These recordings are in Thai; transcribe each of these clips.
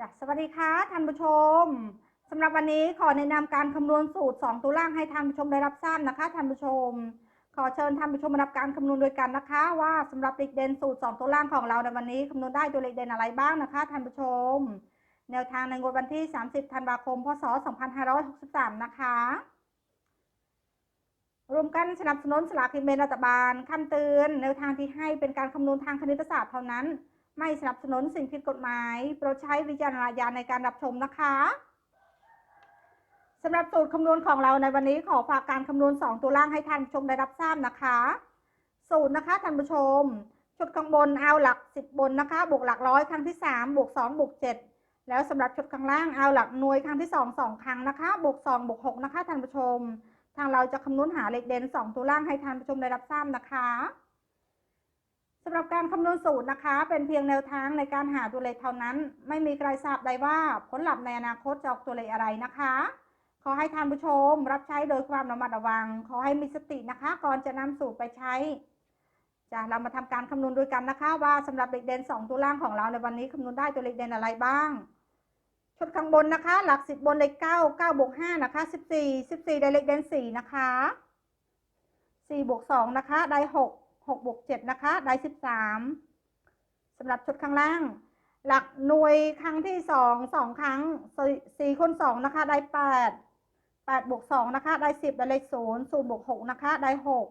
จ้ะสวัสดีค่ะท่านผู้ชมสำหรับวันนี้ขอแนะนำการคำนวณสูตร 2 ตัวล่างให้ท่านผู้ชมได้รับทราบนะคะท่านผู้ชม ขอเชิญท่านผู้ชมมารับการคำนวณโดยกันนะคะ ว่าสำหรับเลขเด่นสูตร 2 ตัวล่างของเราในวันนี้คำนวณได้ตัวเลขเด่นอะไรบ้างนะคะท่านผู้ชม แนวทางในงวดวันที่ 30 ธันวาคม พศ 2563 นะคะรวมกันสนับสนุนสลากกินแบ่งรัฐบาลคำเตือนแนวทางที่ให้เป็นการคำนวณทางคณิตศาสตร์เท่านั้น ไม่สนับสนุนสิ่งผิดกฎหมาย โปรดใช้วิจารณญาณในการรับชมนะคะสำหรับสูตรคำนวณของเราในวันนี้ขอฝากการคำนวณ 2 ตัวล่างให้ท่านผู้ชมได้รับทราบนะคะ สูตรนะคะท่านผู้ชม ชุดข้างบนเอาหลัก 10 บนนะคะ บวกหลักร้อยครั้งที่ 3 บวก 2 บวก 7 แล้วสำหรับชุดข้างล่างเอาหลักหน่วยครั้งที่ 2 2 ครั้งนะคะ บวก 2 บวก 6 นะคะท่านผู้ชม ทางเราจะคำนวณหาเลขเด่น 2 ตัวล่างให้ท่านผู้ชมได้รับทราบนะคะำหรับการคำนวณสูตรนะคะ เป็นเพียงแนวทางในการหาตัวเลขเท่านั้น ไม่มีใครทราบได้ว่าผลลัพธ์ในอนาคตจะออกตัวเลขอะไรนะคะ ขอให้ท่านผู้ชมรับใช้โดยความระมัดระวัง ขอให้มีสตินะคะ ก่อนจะนำสูตรไปใช้จะเรามาทำการคำนวณด้วยกันนะคะ ว่าสำหรับเลขเด่น2 ตัวล่างของเราในวันนี้คำนวณได้ตัวเลขเด่นอะไรบ้างชุดข้างบนนะคะ หลัก 10 บนเลข9 9บวก5นะคะ 14 14 ได้เลขเด่น4นะคะ4บวก2นะคะ ได้ 6 6บวก7นะคะ ได้ 13สำหรับชุดข้างล่าง หลักหน่วยครั้งที่ 2 2 ครั้ง 4คูณ2นะคะ ได้ 8 8บวก2นะคะ ได้ 10 ได้เลข0 0บวก6นะคะ ได้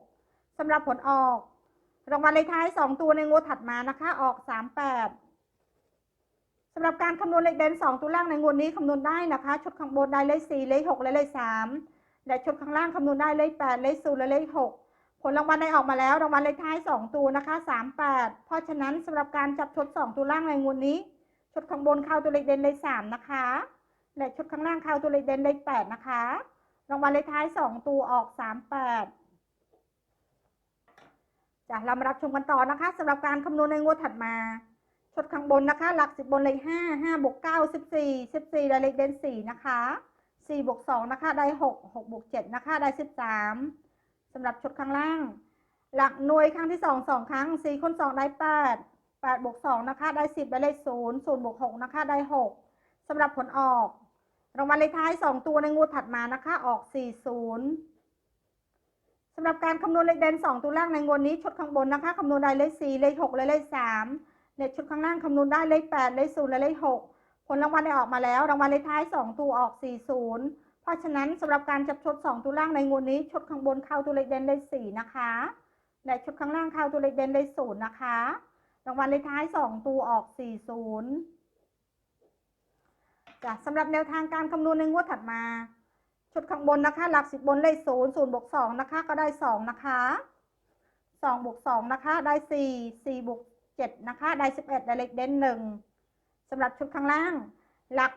6สำหรับผลออก รางวัลเลขท้าย 2 ตัวในงวดถัดมานะคะ ออก 38สำหรับการคำนวณเลขเด่น2 ตัวล่างในงวดนี้คำนวณได้นะคะ ชุดข้างบนได้เลข4เลข6และเลข3และชุดข้างล่างคำนวณได้เลข8เลข0และเลข6 ผลรางวัลได้ออกมาแล้วรางวัลเลขท้าย 2 ตัวนะคะ 38 เพราะฉะนั้นสำหรับการจับชุด2 ตัวล่างในงวดนี้ชุดข้างบนเข้าตัวเลขเด่นเลข3นะคะ และชุดข้างล่างเข้าตัวเลขเด่นเลข8นะคะ รางวัลเลขท้าย 2 ตัวออก 38จะเรามารับชมกันต่อนะคะสำหรับการคำนวณในงวดถัดมาชุดข้างบนนะคะ หลักสิบบนเลขห้าห้าบวกเก้าสิบสี่สิบสี่ได้เลขเด่นสี่นะคะสี่บวกสองนะคะได้หกหกบวกเจ็ดนะคะได้สิบ สามสำหรับชุดข้างล่าง หลักหน่วยครั้งที่สองสองครั้งสี่คูณสองได้แปดแปดบวกสองนะคะได้สิบได้เลขศูนย์ศูนย์บวกหกนะคะได้หกสำหรับผลออกรางวัลเลขท้ายสองตัวในงวดถัดมานะคะออกสี่ศูนย์สำหรับการคำนวณเลขเด่นสองตัวล่างในงวดนี้ชุดข้างบนนะคะคำนวณได้เลขสี่เลขหกและเลขสามเลขชุดข้างล่างคำนวณได้เลข8เลข0และเลข6ผลรางวัลได้ออกมาแล้ว รางวัลเลขท้าย 2 ตัวออก 40 ราะฉะนั้นสำหรับการจับชุด2ตัวล่างในงวดนี้ชดข้างบนเข้าตัวเลขเด่นเลข4นะคะและชดข้างล่างเข้าตัวเลขเด่นเลข0นย์นะคะรางวัลเลขท้าย 2 ตัวออก 40จ้ะสำหรับแนวทางการคำนวณในงวดถัดมา ชุดข้างบนนะคะ หลัก10บบนเลข0 0บวก2นะคะ ก็ได้ 2 นะคะ2บวก2นะคะ ได้ 4 4บวก7นะคะ ได้ 11 ได้เลขเด่นหนึ่งสำหรับชุดข้างล่าง หลัก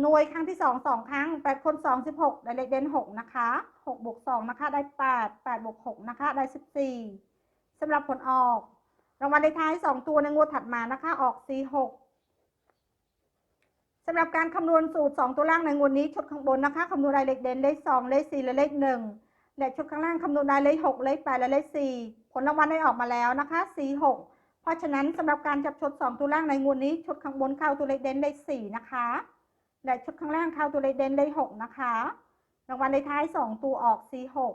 หน่วยครั้งที่2 2ครั้ง8คน2 16ได้เลขเด่น6นะคะ6บวก2นะคะ ได้8 8บวก6นะคะ ได้14สำหรับผลออก รางวัลเลขท้าย2ตัวในงวดถัดมานะคะ ออก46สำหรับการคำนวณสูตร 2 ตัวล่างในงวดนี้ชุดข้างบนนะคะคำนวณได้เลขเด่นเลข2เลข4และเลข1และชุดข้างล่างคำนวณได้เลข6เลข8และเลข4ผลรางวัลได้ออกมาแล้วนะคะ46เพราะฉะนั้นสำหรับการจับชุด 2 ตัวล่างในงวดนี้ชุดข้างบนเข้าตัวเลขเด่นเลข4นะคะ และชุดข้างล่างเข้าตัวเลขเด่นเลข6นะคะรางวัลเลขท้าย2ตัวออก46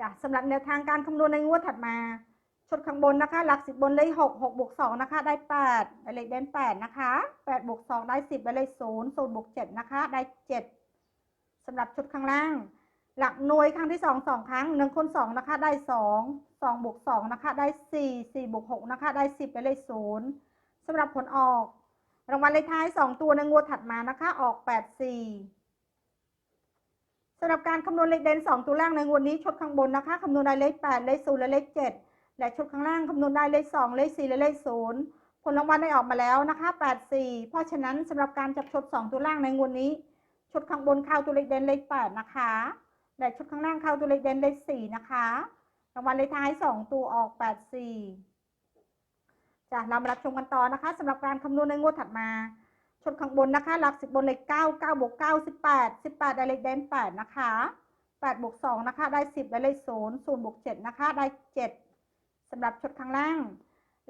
จ้ะสำหรับแนวทางการคำนวณในงวดถัดมาชุดข้างบนนะคะ หลัก10บบนเลข6 6บวก2นะคะ ได้8ได้เลขเด่น8นะคะ8บวก2ได้10ได้เลข0 0บวก7นะคะ ได้7สำหรับชุดข้างล่าง หลักหน่วยครั้งที่สองสองครั้งหนึ่งคูณสองนะคะ ได้สองสองบวกสองนะคะ ได้สี่สี่บวกหกนะคะ ได้สิบได้เลขศูนย์ สำหรับผลออก รางวัลเลขท้ายสองตัวในงวดถัดมานะคะ ออกแปดสี่สำหรับการคำนวณเลขเด่นสองตัวล่างในงวดนี้ชุดข้างบนนะคะคำนวณได้เลขแปดเลขศูนย์และเลขเจ็ดและชุดข้างล่างคำนวณได้เลขสองเลขสี่และเลขศูนย์ผลรางวัลได้ออกมาแล้วนะคะแปดสี่เพราะฉะนั้นสำหรับการจับชุดสองตัวล่างในงวดนี้ชุดข้างบนเข้าตัวเลขเด่นเลขแปดนะคะและชุดข้างล่างเข้าตัวเลขเด่นเลขสี่นะคะรางวัลเลขท้ายสองตัวออกแปดสี่ จ้ะเรามารับชมกันต่อนะคะสำหรับการคำนวณในงวดถัดมาชุดข้างบนนะคะหลักสิบบนเลขเก้าเก้าบวกเก้าสิบแปดสิบแปดได้เลขเด่นแปดนะคะแปดบวกสองนะคะ ได้สิบได้เลขศูนย์ศูนย์บวกเจ็ดนะคะ ได้เจ็ดสำหรับชดข้างล่าง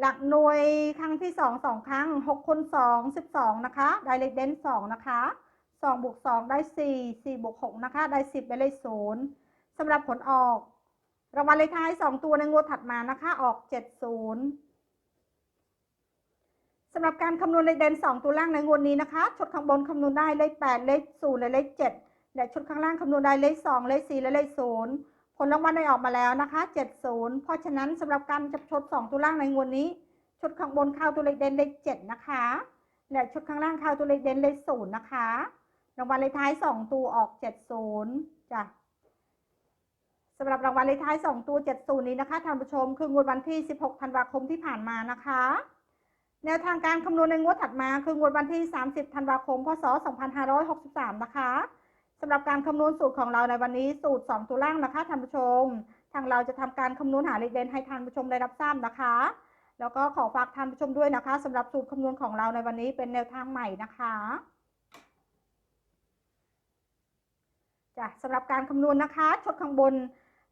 หลักหน่วยครั้งที่สองสองครั้งหกคูณสองสิบสองนะคะ ได้เลขเด่นสองนะคะสองบวกสองได้สี่สี่บวกหกนะคะ ได้สิบได้เลขศูนย์สำหรับผลออกรางวัลเลขท้ายสองตัวในงวดถัดมานะคะ ออกเจ็ดศูนย์ สำหรับการคำนวณเลขเด่นสองตัวล่างในงวดนี้นะคะ ชุดข้างบนคำนวณได้เลขแปดเลขศูนย์และเลขเจ็ดและชุดข้างล่างคำนวณได้เลขสองเลขสี่และเลขศูนย์ผลรางวัลได้ออกมาแล้วนะคะเจ็ดศูนย์เพราะฉะนั้นสำหรับการจับชดสองตัวล่างในงวดนี้ ชุดข้างบนเข้าตัวเลขเด่นเลขเจ็ดนะคะ และชุดข้างล่างเข้าตัวเลขเด่นเลขศูนย์นะคะ รางวัลเลขท้ายสองตัวออกเจ็ดศูนย์จ้ะสำหรับรางวัลเลขท้ายสองตัวเจ็ดศูนย์นี้นะคะท่านผู้ชม คืองวดวันที่สิบหกธันวาคมที่ผ่านมานะคะ แนวทางการคำนวณในงวดถัดมาคืองวดวันที่สามสิบธันวาคม พศสองพันห้าร้อยหกสิบสามนะคะสำหรับการคำนวณสูตรของเราในวันนี้สูตรสองตัวล่างนะคะท่านผู้ชม ทางเราจะทำการคำนวณหาเลขเด่นให้ท่านผู้ชมได้รับทราบนะคะ แล้วก็ขอฝากท่านผู้ชมด้วยนะคะสำหรับสูตรคำนวณของเราในวันนี้เป็นแนวทางใหม่นะคะจ้ะสำหรับการคำนวณนะคะชดข้างบน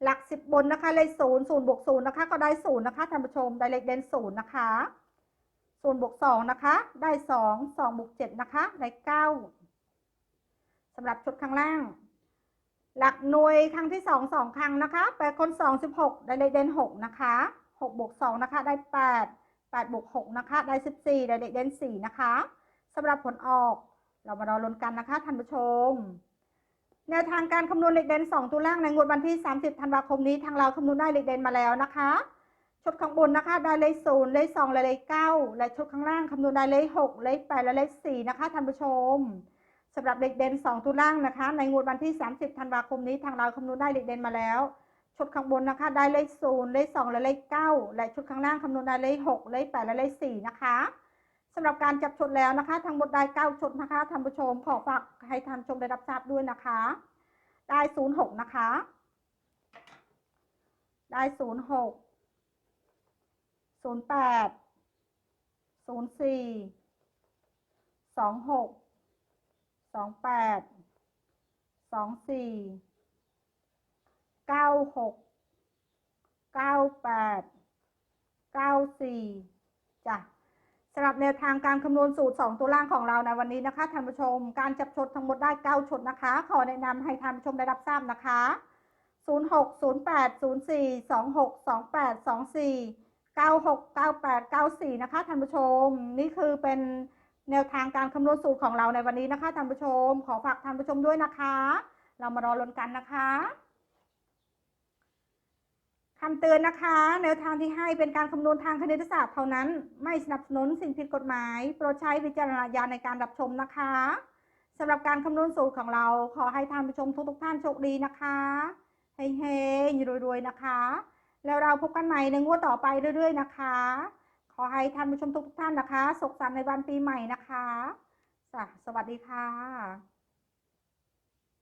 หลักสิบบนนะคะเลขศูนย์ศูนย์บวกศูนย์นะคะก็ได้ศูนย์นะคะท่านผู้ชมได้เลขเด่นศูนย์นะคะ ศูนย์บวกสองนะคะ ได้สองสองบวกเจ็ดนะคะ ได้เก้าสำหรับชุดข้างล่าง หลักหน่วยครั้งที่สองสองครั้งนะคะแปดคนสองสิบหกได้เลขเด่นหกนะคะหกบวกสองนะคะ ได้แปดแปดบวกหกนะคะ ได้สิบสี่ได้เลขเด่นสี่นะคะสำหรับผลออกเรามารอลุ้นกันนะคะท่านผู้ชมแนวทางการคำนวณเลขเด่น2ตัวล่างในงวดวันที่ 30 ธันวาคมนี้ทางเราคำนวณได้เลขเด่นมาแล้วนะคะ ชุดข้างบนนะคะ ได้เลขศูนย์เลขสองและเลขเก้าและชุดข้างล่างคำนวณได้เลขหกเลขแปดและเลขสี่นะคะท่านผู้ชมสำหรับเลขเด่น2ตัวล่างนะคะ ในงวดวันที่ 30ธันวาคมนี้ทางเราคำนวณได้เลขเด่นมาแล้ว ชุดข้างบนนะคะ ได้เลขศูนย์เลขสองและเลขเก้าและชุดข้างล่างคำนวณได้เลขหกเลขแปดและเลขสี่นะคะสำหรับการจับชุดแล้วนะคะ ทั้งหมดได้เก้าชุดนะคะท่านผู้ชมขอฝากให้ท่านชมได้รับทราบด้วยนะคะ ได้ศูนย์หกนะคะ ได้ศูนย์หก ศูนย์แปดศูนย์สี่สองหกสองแปดสองสี่เก้าหกเก้าแปดเก้าสี่จ้ะสำหรับแนวทางการคำนวณสูตร 2 ตัวล่างของเราในวันนี้นะคะท่านผู้ชม การจับชดทั้งหมดได้ 9ชดนะคะ ขอแนะนำให้ท่านผู้ชมได้รับทราบนะคะ 06 08 04 26 28 24 96 98 94 นะคะท่านผู้ชม นี่คือเป็นแนวทางการคำนวณสูตรของเราในวันนี้นะคะท่านผู้ชม ขอฝากท่านผู้ชมด้วยนะคะ เรามารอลุ้นกันนะคะคำเตือนนะคะ แนวทางที่ให้เป็นการคำนวณทางคณิตศาสตร์เท่านั้น ไม่สนับสนุนสิ่งผิดกฎหมาย โปรดใช้วิจารณญาณในการรับชมนะคะสำหรับการคำนวณสูตรของเรา ขอให้ท่านผู้ชมทุกๆท่านโชคดีนะคะเฮ้ยๆรวยๆนะคะ แล้วเราพบกันใหม่ในงวดต่อไปเรื่อยๆนะคะ ขอให้ท่านผู้ชมทุกท่านนะคะสุขสันต์ในวันปีใหม่นะคะ สวัสดีค่ะ